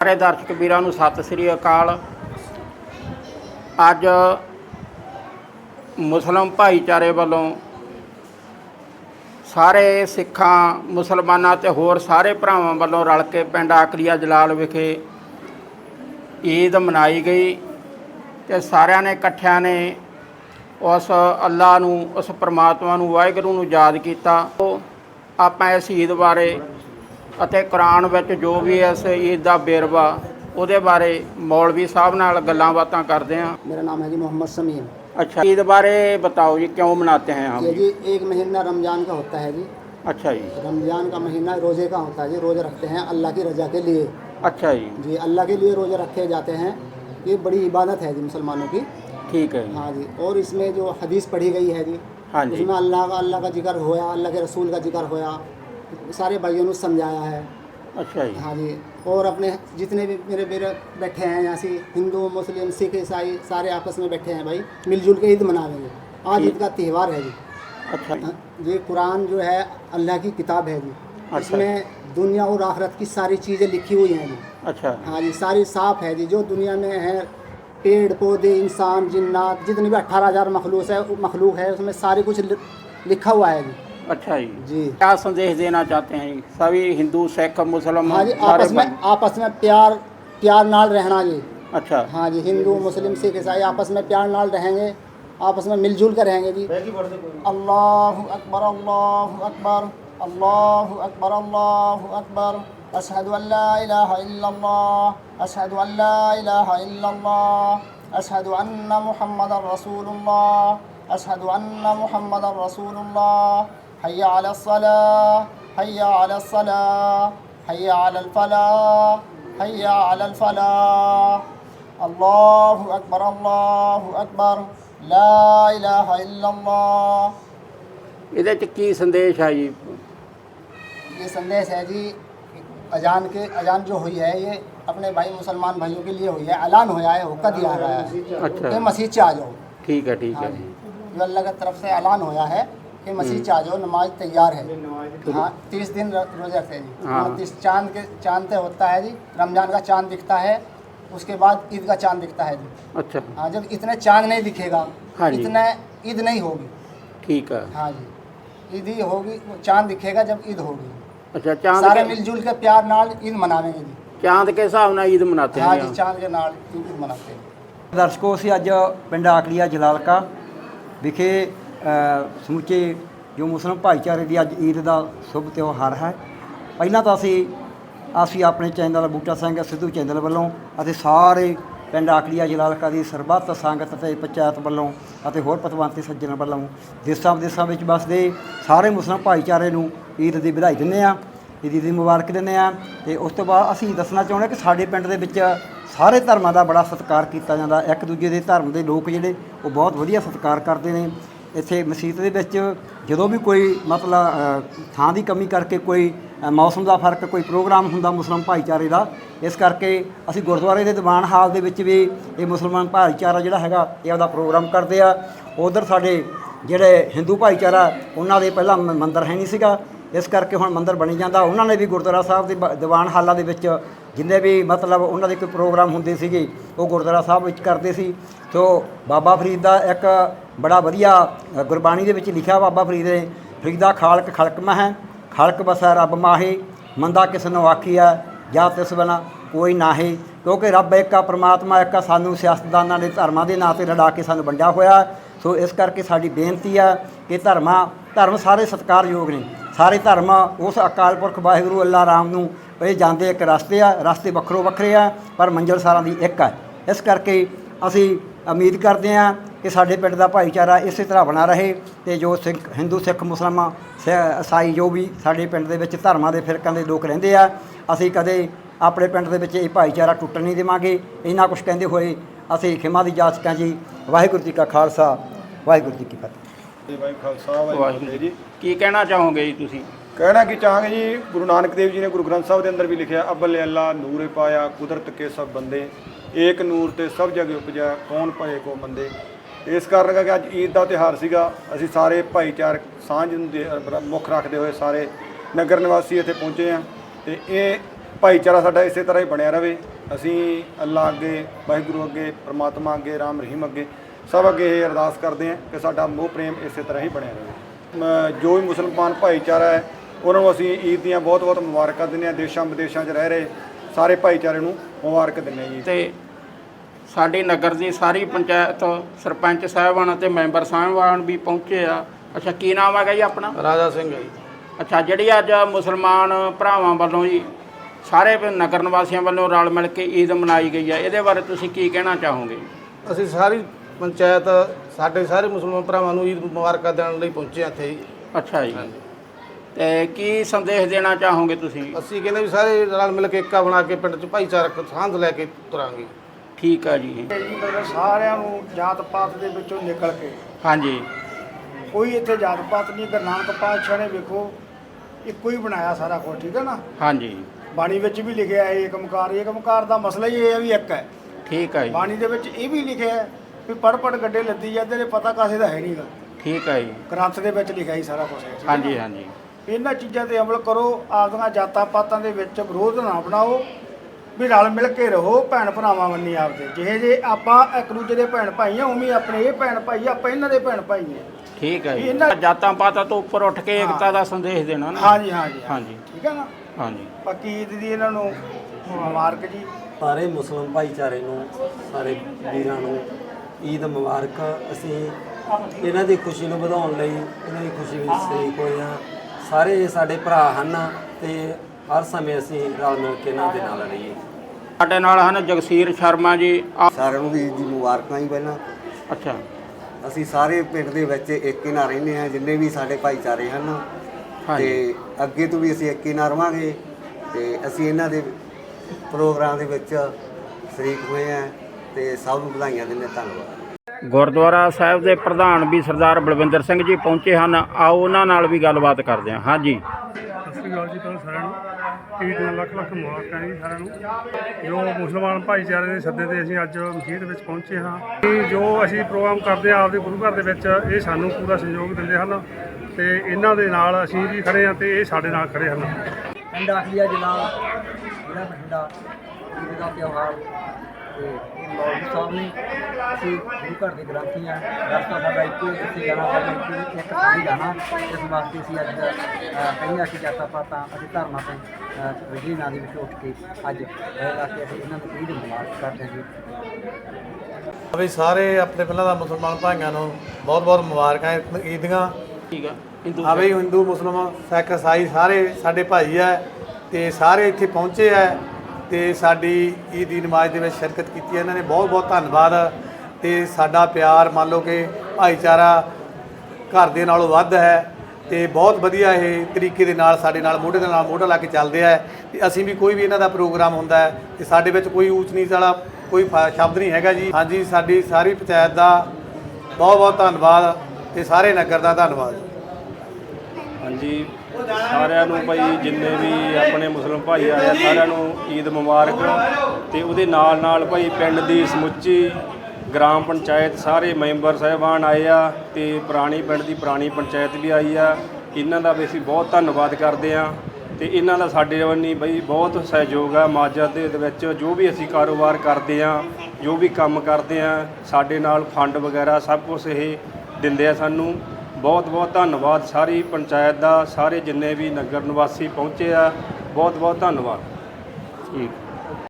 ਸਾਰੇ ਦਰਸ਼ਕ ਵੀਰਾਂ ਨੂੰ ਸਤਿ ਸ੍ਰੀ ਅਕਾਲ। ਅੱਜ ਮੁਸਲਮ ਭਾਈਚਾਰੇ ਵੱਲੋਂ ਸਾਰੇ ਸਿੱਖਾਂ, ਮੁਸਲਮਾਨਾਂ ਤੇ ਹੋਰ ਸਾਰੇ ਭਰਾਵਾਂ ਵੱਲੋਂ ਰਲ ਕੇ ਪਿੰਡ ਆਕਰੀਆ ਜਲਾਲ ਵਿਖੇ ਈਦ ਮਨਾਈ ਗਈ ਤੇ ਸਾਰਿਆਂ ਨੇ ਇਕੱਠਿਆਂ ਨੇ ਉਸ ਅੱਲਾ ਨੂੰ, ਉਸ ਪ੍ਰਮਾਤਮਾ ਨੂੰ, ਵਾਹਿਗੁਰੂ ਨੂੰ ਯਾਦ ਕੀਤਾ। ਉਹ ਆਪਾਂ ਇਸ ਈਦ ਬਾਰੇ ਅਤੇ ਕੁਰਾਨ ਵਿੱਚ ਜੋ ਵੀ ਇਸ ਈਦ ਦਾ ਬੇਰਵਾ ਉਹਦੇ ਬਾਰੇ ਮੌਲਵੀ ਸਾਹਿਬ ਨਾਲ ਗੱਲਾਂ ਬਾਤਾਂ ਕਰਦੇ ਹਾਂ मेरा नाम है जी मोहम्मद समीम अच्छा ईद बारे बताओ ये क्यों मनाते हैं हम ये जी एक महीना रमज़ान का होता है जी अच्छा जी रमज़ान का महीना रोज़े का होता है जी रोज़े रखते हैं अल्लाह की रजा के लिए अच्छा जी जी अल्लाह के लिए रोज़े रखे जाते हैं ये बड़ी इबादत है जी मुसलमानों की ठीक है जी हाँ जी और इसमें जो हदीस पढ़ी गई है जी हाँ जी उसमें अल्लाह का अल्लाह का जिक्र होया अल्लाह के रसूल का जिक्र होया سارے بھائیوں نے سمجھایا ہے۔ اچھا جی۔ ہاں جی۔ اور اپنے جتنے بھی میرے میرے بیٹھے ہیں یہاں سے ہندو مسلم سکھ عیسائی سارے آپس میں بیٹھے ہیں بھائی مل جل کے عید منا لیں گے آج عید کا تہوار ہے جی۔ اچھا جی۔, جی۔ قرآن جو ہے اللہ کی کتاب ہے جی۔ اچھا اس جی۔ میں دنیا اور آخرت کی ساری چیزیں لکھی ہوئی ہیں جی۔ اچھا۔ ہاں جی ساری صاف ہے جی۔ جو دنیا میں ہیں پیڑ پودے انسان جنات جتنے بھی اٹھارہ ہزار مخلوق ہے مخلوق ہے اس میں سارے کچھ لکھا ہوا ہے جی۔ اچھا جی۔ جی۔ کیا سندیش دینا چاہتے ہیں؟ سبھی ہندو سکھ مسلم ہاں جی آپس میں آپس میں پیار پیار نال رہنا جی۔ اچھا۔ ہاں جی ہندو مسلم سکھ عیسائی آپس میں پیار نال رہیں گے آپس میں مل جل کر رہیں گے جی۔ اللہ اکبر اللہ اکبر اللہ اکبر اللہ اکبر۔ اشہد ان الہ الا اللہ اشہد الہ الا اللہ اشہد ان محمد رسول اللہ اشہد ان محمد رسول اللہ۔ حي على الصلاة حي على الصلاة حي لا إله إلا الله. ਇਹਦੇ ਚ ਕੀ ਸੰਦੇਸ਼ ਹੈ ਜੀ? یہ سندیش ہے جی اجان کے اجان جو ہوئی ہے یہ اپنے بھائی مسلمان بھائیوں کے لیے ہوئی ہے اعلان ہوا ہے وہ حکا دیا رہا ہے۔ اچھا۔ کہ مسیح سے آ جاؤ۔ ٹھیک ہے ٹھیک ہے۔ ہاں جی۔ جو اللہ کی طرف سے اعلان ہوا ہے کہ مسیح چاہ جو نماز تیار ہے۔ ہاں تیس دن روزے رکھتے ہیں جی۔ ہاں۔ ہاں، تیس چاند کے چاند ہوتا ہے جی۔ رمضان کا چاند دکھتا ہے اس کے بعد عید کا چاند دکھتا ہے جی۔ اچھا۔ ہاں جب اتنے چاند نہیں دکھے گا ہاں جی۔ اتنا عید نہیں ہوگی۔ ٹھیک ہے۔ ہاں جی۔ عید ہی ہوگی چاند دکھے گا جب عید ہوگی۔ اچھا چاند سارے مل جل کے پیار نال عید منانے گے جی۔ چاند کے حساب نال عید مناتے ہیں۔ ہاں جی چاند کے نال عید مناتے ہیں۔ درشکوں سے ਅਸੀਂ ਅੱਜ آکڑیا جلال کا ਵਿਖੇ ਸਮੁੱਚੇ ਜੋ ਮੁਸਲਮ ਭਾਈਚਾਰੇ ਦੀ ਅੱਜ ਈਦ ਦਾ ਸ਼ੁਭ ਤਿਉਹਾਰ ਹੈ। ਪਹਿਲਾਂ ਤਾਂ ਅਸੀਂ ਅਸੀਂ ਆਪਣੇ ਚੈਨਲ ਬੂਟਾ ਸਿੰਘ ਸਿੱਧੂ ਚੈਨਲ ਵੱਲੋਂ ਅਤੇ ਸਾਰੇ ਪਿੰਡ ਆਕਲੀਆ ਜਲਾਲਕਾ ਦੀ ਸਰਬੱਤ ਸੰਗਤ ਤੇ ਪੰਚਾਇਤ ਵੱਲੋਂ ਅਤੇ ਹੋਰ ਪਤਵੰਤੇ ਸੱਜਣ ਵੱਲੋਂ ਦੇਸਾਂ ਵਿਦੇਸਾਂ ਵਿੱਚ ਵਸਦੇ ਸਾਰੇ ਮੁਸਲਮ ਭਾਈਚਾਰੇ ਨੂੰ ਈਦ ਦੀ ਵਧਾਈ ਦਿੰਦੇ ਆ ਈਦ ਦੀ ਮੁਬਾਰਕ ਦਿੰਦੇ ਆ ਤੇ ਉਸ ਤੋਂ ਬਾਅਦ ਅਸੀਂ ਦੱਸਣਾ ਚਾਹੁੰਦੇ ਕਿ ਸਾਡੇ ਪਿੰਡ ਦੇ ਵਿੱਚ ਸਾਰੇ ਧਰਮਾਂ ਦਾ ਬੜਾ ਸਤਿਕਾਰ ਕੀਤਾ ਜਾਂਦਾ। ਇੱਕ ਦੂਜੇ ਦੇ ਧਰਮ ਦੇ ਲੋਕ ਜਿਹੜੇ ਉਹ ਬਹੁਤ ਵਧੀਆ ਸਤਿਕਾਰ ਕਰਦੇ ਨੇ। ਇੱਥੇ ਮਸਜਿਦ ਦੇ ਵਿੱਚ ਜਦੋਂ ਵੀ ਕੋਈ ਮਤਲਬ ਥਾਂ ਦੀ ਕਮੀ ਕਰਕੇ ਕੋਈ ਮੌਸਮ ਦਾ ਫ਼ਰਕ, ਕੋਈ ਪ੍ਰੋਗਰਾਮ ਹੁੰਦਾ ਮੁਸਲਮਾਨ ਭਾਈਚਾਰੇ ਦਾ, ਇਸ ਕਰਕੇ ਅਸੀਂ ਗੁਰਦੁਆਰੇ ਦੇ ਦੀਵਾਨ ਹਾਲ ਦੇ ਵਿੱਚ ਵੀ ਇਹ ਮੁਸਲਮਾਨ ਭਾਈਚਾਰਾ ਜਿਹੜਾ ਹੈਗਾ, ਇਹ ਆਪਦਾ ਪ੍ਰੋਗਰਾਮ ਕਰਦੇ ਆ। ਉਧਰ ਸਾਡੇ ਜਿਹੜੇ ਹਿੰਦੂ ਭਾਈਚਾਰਾ, ਉਹਨਾਂ ਦੇ ਪਹਿਲਾਂ ਮ- ਮੰਦਿਰ ਹੈ ਨਹੀਂ ਸੀਗਾ। ਇਸ ਕਰਕੇ ਹੁਣ ਮੰਦਰ ਬਣੀ ਜਾਂਦਾ। ਉਹਨਾਂ ਨੇ ਵੀ ਗੁਰਦੁਆਰਾ ਸਾਹਿਬ ਦੇ ਬ- ਦੀਵਾਨ ਹਾਲਾਂ ਦੇ ਵਿੱਚ ਜਿੰਨੇ ਵੀ ਮਤਲਬ ਉਹਨਾਂ ਦੇ ਕੋਈ ਪ੍ਰੋਗਰਾਮ ਹੁੰਦੇ ਸੀਗੇ, ਉਹ ਗੁਰਦੁਆਰਾ ਸਾਹਿਬ ਵਿੱਚ ਕਰਦੇ ਸੀ। ਸੋ ਬਾਬਾ ਫਰੀਦ ਦਾ ਇੱਕ ਬੜਾ ਵਧੀਆ ਗੁਰਬਾਣੀ ਦੇ ਵਿੱਚ ਲਿਖਿਆ ਬਾਬਾ ਫਰੀਦ ਨੇ। ਫਰੀਦਾ ਖਾਲਕ ਖਲਕ ਮਹਿ ਖਲਕ ਬਸੈ ਰੱਬ ਮਾਹੇ, ਮੰਦਾ ਕਿਸ ਨੂੰ ਆਖੀਆ ਜਾਂ ਤਿਸ ਬਣਾ ਕੋਈ ਨਾਹੀ। ਕਿਉਂਕਿ ਰੱਬ ਇੱਕ ਆ, ਪ੍ਰਮਾਤਮਾ ਇੱਕ ਸਾਨੂੰ ਸਿਆਸਤਦਾਨਾਂ ਦੇ ਧਰਮਾਂ ਦੇ ਨਾਂ ਤੇ ਲੜਾ ਕੇ ਸਾਨੂੰ ਵੰਡਿਆ ਹੋਇਆ। ਸੋ ਇਸ ਕਰਕੇ ਸਾਡੀ ਬੇਨਤੀ ਆ ਕਿ ਧਰਮਾਂ, ਧਰਮ ਸਾਰੇ ਸਤਿਕਾਰਯੋਗ ਨੇ। ਸਾਰੇ ਧਰਮ ਉਸ ਅਕਾਲ ਪੁਰਖ ਵਾਹਿਗੁਰੂ ਅੱਲਾ ਰਾਮ ਨੂੰ ਇਹ ਜਾਂਦੇ ਇੱਕ ਰਸਤੇ ਆ, ਰਸਤੇ ਵੱਖਰੋ ਵੱਖਰੇ ਆ, ਪਰ ਮੰਜ਼ਿਲ ਸਾਰਿਆਂ ਦੀ ਇੱਕ ਆ। ਇਸ ਕਰਕੇ ਅਸੀਂ ਉਮੀਦ ਕਰਦੇ ਹਾਂ ਕਿ ਸਾਡੇ ਪਿੰਡ ਦਾ ਭਾਈਚਾਰਾ ਇਸੇ ਤਰ੍ਹਾਂ ਬਣਾ ਰਹੇ ਤੇ ਜੋ ਸਿੱਖ ਹਿੰਦੂ ਸਿੱਖ ਮੁਸਲਮਾਨ ਸ- ਈਸਾਈ ਜੋ ਵੀ ਸਾਡੇ ਪਿੰਡ ਦੇ ਵਿੱਚ ਧਰਮਾਂ ਦੇ ਫਿਰਕਾਂ ਦੇ ਲੋਕ ਰਹਿੰਦੇ ਆ ਅਸੀਂ ਕਦੇ ਆਪਣੇ ਪਿੰਡ ਦੇ ਵਿੱਚ ਇਹ ਭਾਈਚਾਰਾ ਟੁੱਟਣ ਨਹੀਂ ਦੇਵਾਂਗੇ। ਇਹਨਾਂ ਕੁਝ ਕਹਿੰਦੇ ਹੋਏ ਅਸੀਂ ਖਿਮਾ ਦੀ ਜਾਚਕਾਂ ਜੀ। ਵਾਹਿਗੁਰੂ ਜੀ ਕਾ ਖਾਲਸਾ ਵਾਹਿਗੁਰੂ ਜੀ ਕੀ ਫਤਿਹ। ਜੀ ਵਾਹਿਗੁਰੂ ਖਾਲਸਾ ਵਾਹਿਗੁਰੂ ਜੀ ਕੀ ਕਹਿਣਾ ਚਾਹੋਗੇ ਜੀ ਤੁਸੀਂ? ਕਹਿਣਾ ਕੀ ਚਾਹਾਂਗੇ ਜੀ ਗੁਰੂ ਨਾਨਕ ਦੇਵ ਜੀ ਨੇ ਗੁਰੂ ਗ੍ਰੰਥ ਸਾਹਿਬ ਦੇ ਅੰਦਰ ਵੀ ਲਿਖਿਆ ਅਬਲ ਅੱਲਾ ਨੂਰੇ ਪਾਇਆ ਕੁਦਰਤ ਕੇ ਸਭ ਬੰਦੇ ਏਕ ਨੂਰ ਤੇ ਸਭ ਜਗ ਉਪਜਾ ਕੌਣ ਭਏ ਕੋ ਮੰਦੇ। ਇਸ ਕਾਰਨ ਕਰਕੇ ਅੱਜ ਈਦ ਦਾ ਤਿਹਾਰ ਸੀਗਾ। ਅਸੀਂ ਸਾਰੇ ਭਾਈਚਾਰਕ ਸਾਂਝ ਨੂੰ ਦੇ- ਅ, ਮੁੱਖ ਰੱਖਦੇ ਹੋਏ ਸਾਰੇ ਨਗਰ ਨਿਵਾਸੀ ਇੱਥੇ ਪਹੁੰਚੇ ਆ ਤੇ ਇਹ ਭਾਈਚਾਰਾ ਸਾਡਾ ਇਸੇ ਤਰ੍ਹਾਂ ਹੀ ਬਣਿਆ ਰਵੇ ਅਸੀਂ ਅੱਲਾ ਅੱਗੇ ਵਾਹਿਗੁਰੂ ਅੱਗੇ ਪ੍ਰਮਾਤਮਾ ਅੱਗੇ ਰਾਮ ਰਹੀਮ ਅੱਗੇ ਸਭ ਅੱਗੇ ਇਹ ਅਰਦਾਸ ਕਰਦੇ ਹਾਂ ਕਿ ਸਾਡਾ ਮੋਹ ਪ੍ਰੇਮ ਇਸੇ ਤਰ੍ਹਾਂ ਹੀ ਬਣਿਆ ਰਹੇ। ਮ- ਜੋ ਵੀ ਮੁਸਲਮਾਨ ਭਾਈਚਾਰਾ ਹੈ ਉਹਨਾਂ ਨੂੰ ਅਸੀਂ ਈਦ ਦੀਆਂ ਬਹੁਤ-ਬਹੁਤ ਮੁਬਾਰਕਾਂ ਦਿੰਦੇ ਹਾਂ। ਦੇਸ਼ਾਂ ਵਿਦੇਸ਼ਾਂ 'ਚ ਰਹਿ ਰਹੇ ਸਾਰੇ ਭਾਈਚਾਰੇ ਨੂੰ ਮੁਬਾਰਕ ਦਿੰਦੇ ਹਾਂ ਜੀ। ਤੇ ਸਾਡੀ ਨਗਰ ਦੀ ਸਾਰੀ ਪੰਚਾਇਤ ਸਰਪੰਚ ਸਾਹਿਬਾਨ ਅਤੇ ਮੈਂਬਰ ਸਾਹਿਬਾਨ ਵੀ ਪਹੁੰਚੇ ਆ। ਅੱਛਾ ਕੀ ਨਾਮ ਹੈਗਾ ਜੀ ਆਪਣਾ? ਰਾਜਾ ਸਿੰਘ ਜੀ। ਅੱਛਾ ਜਿਹੜੀ ਅੱਜ ਮੁਸਲਮਾਨ ਭਰਾਵਾਂ ਵੱਲੋਂ ਜੀ ਸਾਰੇ ਨਗਰ ਨਿਵਾਸੀਆਂ ਵੱਲੋਂ ਰਲ ਮਿਲ ਕੇ ਈਦ ਮਨਾਈ ਗਈ ਹੈ ਇਹਦੇ ਬਾਰੇ ਤੁਸੀਂ ਕੀ ਕਹਿਣਾ ਚਾਹੋਗੇ? ਅਸੀਂ ਸਾਰੀ ਪੰਚਾਇਤ ਸਾਡੇ ਸਾਰੇ ਮੁਸਲਮਾਨ ਭਰਾਵਾਂ ਨੂੰ ਈਦ ਮੁਬਾਰਕਾਂ ਦੇਣ ਲਈ ਪਹੁੰਚੇ ਹਾਂ ਇੱਥੇ ਜੀ। ਅੱਛਾ ਜੀ। ਤੇ ਕੀ ਸੰਦੇਸ਼ ਦੇਣਾ ਚਾਹੋਗੇ ਤੁਸੀਂ? ਅਸੀਂ ਕਹਿੰਦੇ ਵੀ ਸਾਰੇ ਰਲ ਮਿਲ ਕੇ ਏਕਾ ਬਣਾ ਕੇ ਪਿੰਡ 'ਚ ਭਾਈਚਾਰਕ ਸਾਂਝ ਲੈ ਕੇ ਤੁਰਾਂਗੇ। ਠੀਕ ਆ ਜੀ। ਸਾਰਿਆਂ ਨੂੰ ਜਾਤ ਪਾਤ ਦੇ ਵਿੱਚੋਂ ਨਿਕਲ ਕੇ। ਹਾਂਜੀ। ਕੋਈ ਇੱਥੇ ਜਾਤ ਪਾਤ ਨਹੀਂ ਗੁਰੂ ਨਾਨਕ ਪਾਤਸ਼ਾਹ ਨੇ ਵੇਖੋ ਇੱਕੋ ਹੀ ਬਣਾਇਆ ਸਾਰਾ ਕੁਝ ਠੀਕ ਹੈ ਨਾ? ਹਾਂਜੀ। ਬਾਣੀ ਵਿੱਚ ਵੀ ਲਿਖਿਆ ਹੈ ਏਕਮਕਾਰ ਏਕਮਕਾਰ ਦਾ ਮਸਲਾ ਹੀ ਇਹ ਹੈ ਵੀ ਇੱਕ ਹੈ। ਠੀਕ ਆ ਜੀ। ਬਾਣੀ ਦੇ ਵਿੱਚ ਇਹ ਵੀ ਲਿਖਿਆ ਹੈ ਵੀ ਪੜ ਪੜ ਗੱਡੇ ਲੱਦੀ ਜਾਂਦੇ ਨੇ ਪਤਾ ਕਾਸੇ ਦਾ ਹੈ ਨਹੀਂਗਾ ਠੀਕ ਆ ਜੀ। ਗ੍ਰੰਥ ਦੇ ਵਿੱਚ ਲਿਖਿਆ ਹੀ ਸਾਰਾ ਕੁਝ ਹੈ ਠੀਕ ਹੈ ਹਾਂਜੀ? ਹਾਂਜੀ। ਇਹਨਾਂ ਚੀਜ਼ਾਂ ਤੇ ਅਮਲ ਕਰੋ ਆਪਦੀਆਂ ਜਾਤਾਂ ਪਾਤਾਂ ਦੇ ਵਿੱਚ ਵਿਰੋਧ ਨਾ ਬਣਾਓ। ਵੀ ਰਲ ਮਿਲ ਕੇ ਰਹੋ ਭੈਣ ਭਰਾਵਾਂ ਵੰਨੀ ਆਪਦੇ। ਜਿਹੇ ਜੇ ਆਪਾਂ ਇੱਕ ਦੂਜੇ ਦੇ ਭੈਣ ਭਾਈ ਆ ਉਵੇਂ ਹੀ ਆਪਣੇ ਇਹ ਭੈਣ ਭਾਈ ਆ, ਆਪਾਂ ਇਹਨਾਂ ਦੇ ਭੈਣ ਭਾਈ ਆ। ਠੀਕ ਆ ਜੀ। ਇਹਨਾਂ- ਜਾਤਾਂ ਪਾਤਾਂ ਤੋਂ ਉੱਪਰ ਉੱਠ ਕੇ ਏਕਤਾ ਹਾਂ। ਦਾ ਸੰਦੇਸ਼ ਦੇਣਾ ਨਾ। ਹਾਂਜੀ ਹਾਂਜੀ ਹਾਂਜੀ। ਠੀਕ ਹੈ ਨਾ? ਹਾਂਜੀ। ਬਾਕੀ ਈਦ ਦੀ ਇਹਨਾਂ ਨੂੰ ਮੁਬਾਰਕ ਜੀ। ਸਾਰੇ ਮੁਸਲਮਾਨ ਭਾਈਚਾਰੇ ਨੂੰ ਸਾਰੇ ਵੀਰਾਂ ਨੂੰ ਈਦ ਮੁਬਾਰਕ। ਅਸੀਂ ਇਹਨਾਂ ਦੀ ਖੁਸ਼ੀ ਨੂੰ ਵਧਾਉਣ ਲਈ ਇਹਨਾਂ ਦੀ ਖੁਸ਼ੀ ਵਿੱਚ ਸ਼ਰੀਕ ਹੋਏ ਹਾਂ। ਸਾਰੇ ਇਹ ਸਾਡੇ ਭਰਾ ਹਨ ਤੇ ਹਰ ਸਮੇਂ ਅਸੀਂ ਰਲ ਮਿਲ ਕੇ ਇਹਨਾਂ ਦੇ ਨਾਲ ਰਹੀਏ। ਸਾਡੇ ਨਾਲ ਹਨ ਜਗਸੀਰ ਸ਼ਰਮਾ ਜੀ ਆ- ਸਾਰਿਆਂ ਨੂੰ ਵੀ ਈਦ ਦੀ ਮੁਬਾਰਕਾਂ ਹੀ ਪਹਿਲਾਂ। ਅੱਛਾ। ਅਸੀਂ ਸਾਰੇ ਪਿੰਡ ਦੇ ਵਿੱਚ ਏਕੇ ਨਾਲ ਰਹਿੰਦੇ ਹਾਂ ਜਿੰਨੇ ਵੀ ਸਾਡੇ ਭਾਈਚਾਰੇ ਹਨ। ਹਾਂਜੀ। ਤੇ ਅੱਗੇ ਤੋਂ ਵੀ ਅਸੀਂ ਏਕੇ ਨਾਲ ਰਵਾਂਗੇ। ਤੇ ਅਸੀਂ ਇਹਨਾਂ ਦੇ ਪ੍ਰੋਗਰਾਮ ਦੇ ਵਿੱਚ ਸ਼ਰੀਕ ਹੋਏ ਹਾਂ ਤੇ ਸਭ ਨੂੰ ਵਧਾਈਆਂ ਦਿੰਦੇ ਹਾਂ। ਧੰਨਵਾਦ। ਗੁਰਦੁਆਰਾ ਸਾਹਿਬ ਦੇ ਪ੍ਰਧਾਨ ਵੀ ਸਰਦਾਰ ਬਲਵਿੰਦਰ ਸਿੰਘ ਜੀ ਪਹੁੰਚੇ ਹਨ। ਆਓ ਉਹਨਾਂ ਨਾਲ ਵੀ ਗੱਲਬਾਤ ਕਰਦੇ ਹਾਂ। ਹਾਂਜੀ। ਸਤਿ ਸ਼੍ਰੀ ਅਕਾਲ ਜੀ ਪਹਿਲਾਂ ਸਾਰਿਆਂ ਨੂੰ। ਈਦ ਦੀਆਂ ਲੱਖ ਲੱਖ ਮੁਬਾਰਕਾਂ ਜੀ ਸਾਰਿਆਂ ਨੂੰ। ਜੋ ਮੁਸਲਮਾਨ ਭਾਈਚਾਰੇ ਦੇ ਸੱਦੇ ਤੇ ਅਸੀਂ ਅੱਜ ਮਸਜਿਦ ਵਿੱਚ ਪਹੁੰਚੇ ਹਾਂ। ਇਹ ਜੋ ਅਸੀਂ ਪ੍ਰੋਗਰਾਮ ਕਰਦੇ ਹਾਂ ਆਪਦੇ ਗੁਰੂ ਘਰ ਦੇ ਵਿੱਚ, ਇਹ ਸਾਨੂੰ ਪੂਰਾ ਸਹਿਯੋਗ ਦਿੰਦੇ ਹਨ। ਤੇ ਇਹਨਾਂ ਦੇ ਨਾਲ ਅਸੀਂ ਵੀ ਖੜੇ ਹਾਂ ਤੇ ਇਹ ਸਾਡੇ ਨਾਲ ਖੜੇ ਹਨ। ਪਿੰਡ ਆਖਲੀਆ ਜਲਾਲ ਜ਼ਿਲ੍ਹਾ ਬਠਿੰਡਾ ਦਾ ਤਿਉਹਾਰ ਤੇ ਮੌਲਵੀ ਸਾਹਿਬ ਨੇ ਅਸੀਂ ਗੁਰੂ ਘਰ ਦੇ ਗ੍ਰੰਥੀ ਆ ਰਸਤਾ ਸਾਡਾ ਇੱਕੋ ਹੀ ਕਿੱਥੇ ਜਾਣਾ ਸਾਡਾ ਇੱਕੋ ਹੀ ਇੱਕ ਸਾਥੀ ਜਾਣਾ ਇਸ ਵਾਸਤੇ ਅਸੀਂ ਅੱਜ ਅ, ਕਈਆਂ ਅਸੀਂ ਜਾਤਾਂ ਪਾਤਾਂ ਅਤੇ ਧਰਮਾਂ ਤੋਂ ਵਿਜੇ ਨਾਂ ਦੇ ਵਿੱਚ ਉੱਠ ਕੇ ਅੱਜ ਇਹ ਲਾ ਕੇ ਅਸੀਂ ਇਹਨਾਂ ਨੂੰ ਈਦ ਮੁਬਾਰਕ ਕਰਦੇ ਹਾਂ ਜੀ। ਵੀ ਸਾਰੇ ਆਪਣੇ ਪਹਿਲਾਂ ਦਾ ਮੁਸਲਮਾਨ ਭਾਈਆਂ ਨੂੰ ਬਹੁਤ ਬਹੁਤ ਮੁਬਾਰਕਾਂ ਈਦ ਠੀਕ ਆ ਹਿੰਦੂ ਹਿੰਦੂ ਮੁਸਲਮਾਨ ਸਿੱਖ ਈਸਾਈ ਸਾਰੇ ਸਾਡੇ ਭਾਈ ਆ ਤੇ ਸਾਰੇ ਇੱਥੇ ਪਹੁੰਚੇ ਆ ਤੇ ਸਾਡੀ ਈਦ ਦੀ ਨਮਾਜ਼ ਦੇ ਵਿੱਚ ਸ਼ਿਰਕਤ ਕੀਤੀ ਹੈ। ਇਹਨਾਂ ਨੇ ਬਹੁਤ ਬਹੁਤ ਧੰਨਵਾਦ ਤੇ ਸਾਡਾ ਪਿਆਰ ਮੰਨ ਲਓ ਕਿ ਭਾਈਚਾਰਾ ਘਰ ਦੇ ਨਾਲੋਂ ਵੱਧ ਹੈ ਤੇ ਬਹੁਤ ਵਧੀਆ ਇਹ ਤਰੀਕੇ ਦੇ ਨਾਲ ਸਾਡੇ ਨਾਲ ਮੋਢੇ ਦੇ ਨਾਲ ਮੋਢਾ ਲਾ ਕੇ ਚੱਲਦੇ ਆ ਤੇ ਅਸੀਂ ਵੀ ਕੋਈ ਵੀ ਇਹਨਾਂ ਦਾ ਪ੍ਰੋਗਰਾਮ ਹੁੰਦਾ ਹੈ ਤੇ ਸਾਡੇ ਵਿੱਚ ਕੋਈ ਊਚ ਨੀਚ ਵਾਲਾ ਕੋਈ ਫ- ਸ਼ਬਦ ਨਹੀਂ ਹੈਗਾ ਜੀ। ਹਾਂਜੀ, ਸਾਡੀ ਸਾਰੀ ਪੰਚਾਇਤ ਦਾ ਬਹੁਤ ਬਹੁਤ ਧੰਨਵਾਦ ਤੇ ਸਾਰੇ ਨਗਰ ਦਾ ਧੰਨਵਾਦ। ਹਾਂਜੀ ਸਾਰਿਆਂ ਨੂੰ ਭਾਈ ਜਿੰਨੇ ਵੀ ਆਪਣੇ ਮੁਸਲਮਾਨ ਭਾਈ ਆਏ ਆ, ਸਾਰਿਆਂ ਨੂੰ ਈਦ ਮੁਬਾਰਕ। ਤੇ ਉਹਦੇ ਨਾਲ ਨਾਲ ਭਾਈ ਪਿੰਡ ਦੀ ਸਮੁੱਚੀ ਗ੍ਰਾਮ ਪੰਚਾਇਤ ਸਾਰੇ ਮੈਂਬਰ ਸਾਹਿਬਾਨ ਆਏ ਆ ਤੇ ਪੁਰਾਣੀ ਪਿੰਡ ਦੀ ਪੁਰਾਣੀ ਪੰਚਾਇਤ ਵੀ ਆਈ ਆ। ਇਹਨਾਂ ਦਾ ਵੀ ਅਸੀਂ ਬਹੁਤ ਧੰਨਵਾਦ ਕਰਦੇ ਆ ਤੇ ਇਹਨਾਂ ਦਾ ਸਾਡੇ ਵੱਲੋਂ ਬਈ ਬਹੁਤ ਸਹਿਯੋਗ ਆ ਮਾਜਾ ਦੇ ਦੇ ਵਿੱਚ ਜੋ ਵੀ ਅਸੀਂ ਕਾਰੋਬਾਰ ਕਰਦੇ ਆ ਜੋ ਵੀ ਕੰਮ ਕਰਦੇ ਆ ਸਾਡੇ ਨਾਲ ਫੰਡ ਵਗੈਰਾ ਸਭ ਕੁਝ ਇਹ ਦਿੰਦੇ ਆ ਸਾਨੂੰ। ਬਹੁਤ ਬਹੁਤ ਧੰਨਵਾਦ ਸਾਰੀ ਪੰਚਾਇਤ ਦਾ, ਸਾਰੇ ਜਿੰਨੇ ਵੀ ਨਗਰ ਨਿਵਾਸੀ ਪਹੁੰਚੇ ਆ, ਬਹੁਤ ਬਹੁਤ ਧੰਨਵਾਦ। ਠੀਕ।